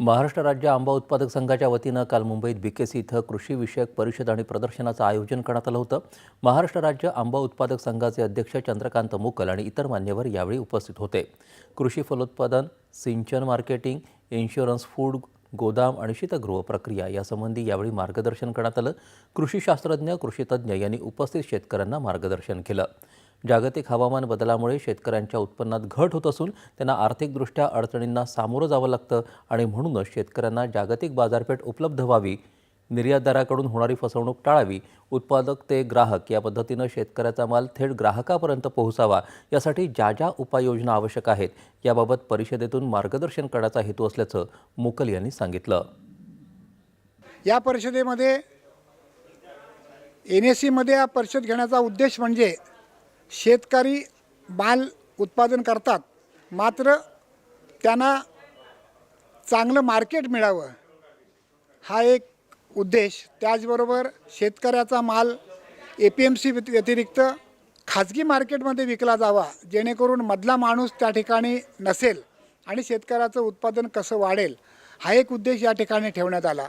महाराष्ट्र राज्य आंबा उत्पादक संघाच्या वतीनं काल मुंबईत बीकेसी इथं कृषीविषयक परिषद आणि प्रदर्शनाचं आयोजन करण्यात आलं होतं. महाराष्ट्र राज्य आंबा उत्पादक संघाचे अध्यक्ष चंद्रकांत मुकल आणि इतर मान्यवर यावेळी उपस्थित होते. कृषी फलोत्पादन सिंचन मार्केटिंग इन्शुरन्स फूड गोदाम आणि शीतगृह प्रक्रिया यासंबंधी यावेळी मार्गदर्शन करण्यात आलं. कृषी शास्त्रज्ञ कृषीतज्ञ यांनी उपस्थित शेतकऱ्यांना मार्गदर्शन केलं. जागतिक हवामान बदलामुळे शेतकऱ्यांच्या उत्पन्नात घट होत असून त्यांना आर्थिकदृष्ट्या अडचणींना सामोरं जावं लागतं आणि म्हणूनच शेतकऱ्यांना जागतिक बाजारपेठ उपलब्ध व्हावी निर्यातदाराकडून होणारी फसवणूक टाळावी उत्पादक ते ग्राहक या पद्धतीनं शेतकऱ्याचा माल थेट ग्राहकापर्यंत पोहोचावा यासाठी ज्या ज्या उपाययोजना आवश्यक आहेत याबाबत परिषदेतून मार्गदर्शन करण्याचा हेतू असल्याचं मुकल यांनी सांगितलं. या परिषदेमध्ये एन एस सीमध्ये हा परिषद घेण्याचा उद्देश म्हणजे शेतकरी माल उत्पादन करतात. मात्र त्यांना चांगलं मार्केट मिळावं हा एक उद्देश. त्याचबरोबर शेतकऱ्याचा माल ए पी एम सी व्यतिरिक्त खाजगी मार्केटमध्ये विकला जावा जेणेकरून मधला माणूस त्या ठिकाणी नसेल आणि शेतकऱ्याचं उत्पादन कसं वाढेल हा एक उद्देश या ठिकाणी ठेवण्यात आला.